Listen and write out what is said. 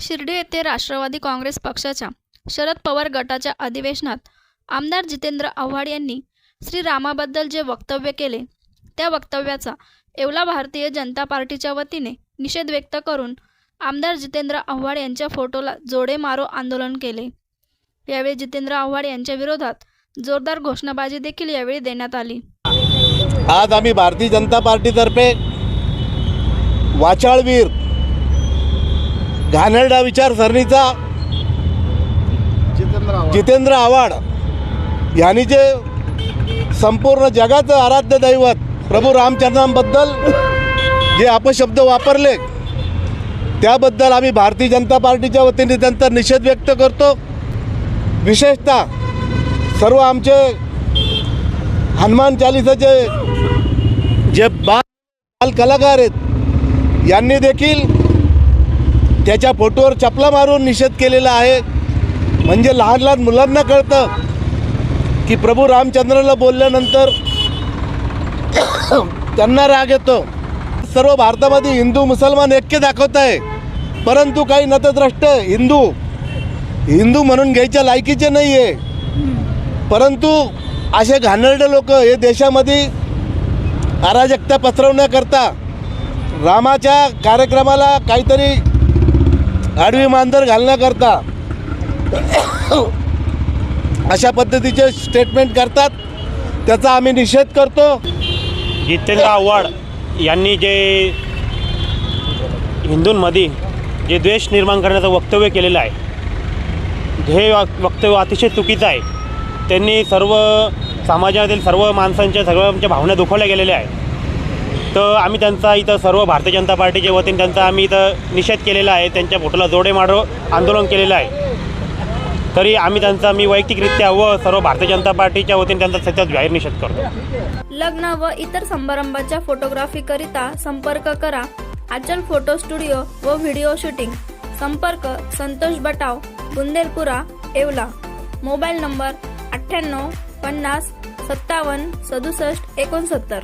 शिर्डी येथे राष्ट्रवादी काँग्रेस पक्षाच्या शरद पवार गटाच्या अधिवेशनात आमदार जितेंद्र आव्हाड यांनी श्रीरामाबद्दल जे वक्तव्य केले त्या वक्तव्याचा येवला भारतीय जनता पार्टीच्या वतीने निषेध व्यक्त करून आमदार जितेंद्र आव्हाड यांच्या फोटोला जोडे मारो आंदोलन केले. यावेळी जितेंद्र आव्हाड यांच्या विरोधात जोरदार घोषणाबाजी देखील यावेळी देण्यात आली. आज आम्ही भारतीय जनता पार्टीतर्फे वाचाळवीर घाणेरडा विचारसरणीचा जितेंद्र आव्हाड. यांनी जे संपूर्ण जगाचं आराध्य दैवत प्रभू रामचंद्रांबद्दल जे अपशब्द वापरले त्याबद्दल आम्ही भारतीय जनता पार्टीच्या वतीने त्यांचा निषेध व्यक्त करतो. विशेषतः सर्व आमचे हनुमान चालिसाचे जे बाल कलाकार आहेत यांनी देखील त्याच्या फोटोवर चपला मारून निषेध केलेला आहे. म्हणजे लहान लहान मुलांना कळतं की प्रभू रामचंद्रला बोलल्यानंतर त्यांना राग येतो. सर्व भारतामध्ये हिंदू मुसलमान ऐक्य दाखवत आहे. परंतु काही नतद्रष्ट हिंदू हिंदू म्हणून घ्यायच्या लायकीचे नाही आहे परंतु असे घाणेरडे लोक हे देशामध्ये अराजकता पसरवण्याकरता रामाच्या कार्यक्रमाला काहीतरी आडवी मांजर घालण्याकरता अशा पद्धतीचे स्टेटमेंट करतात. त्याचा आम्ही निषेध करतो. जितेंद्र आव्हाड यांनी जे हिंदूंमध्ये जे द्वेष निर्माण करण्याचं वक्तव्य केलेलं आहे हे वक्तव्य अतिशय चुकीचं आहे. त्यांनी सर्व समाजातील सर्व माणसांच्या सर्वांच्या भावना दुखवल्या गेलेल्या आहेत. तर आम्ही त्यांचा इथं सर्व भारतीय जनता पार्टीच्या वतीने त्यांचा आम्ही इथं निषेध केलेला आहे. त्यांच्या फोटोला जोडे मारो आंदोलन केलेलं आहे. तरी आम्ही त्यांचा मी वैयक्तिकरित्या व सर्व भारतीय जनता पार्टीच्या वतीने त्यांचा सतत जाहीर निषेध करतो. लग्न व इतर समारंभाच्या फोटोग्राफीकरिता संपर्क करा. आचल फोटो स्टुडिओ व व्हिडिओ शूटिंग संपर्क संतोष बटाव बुंदेलपुरा येवला. मोबाईल नंबर अठ्ठ्याण्णव पन्नास सत्तावन्न सदुसष्ट एकोणसत्तर.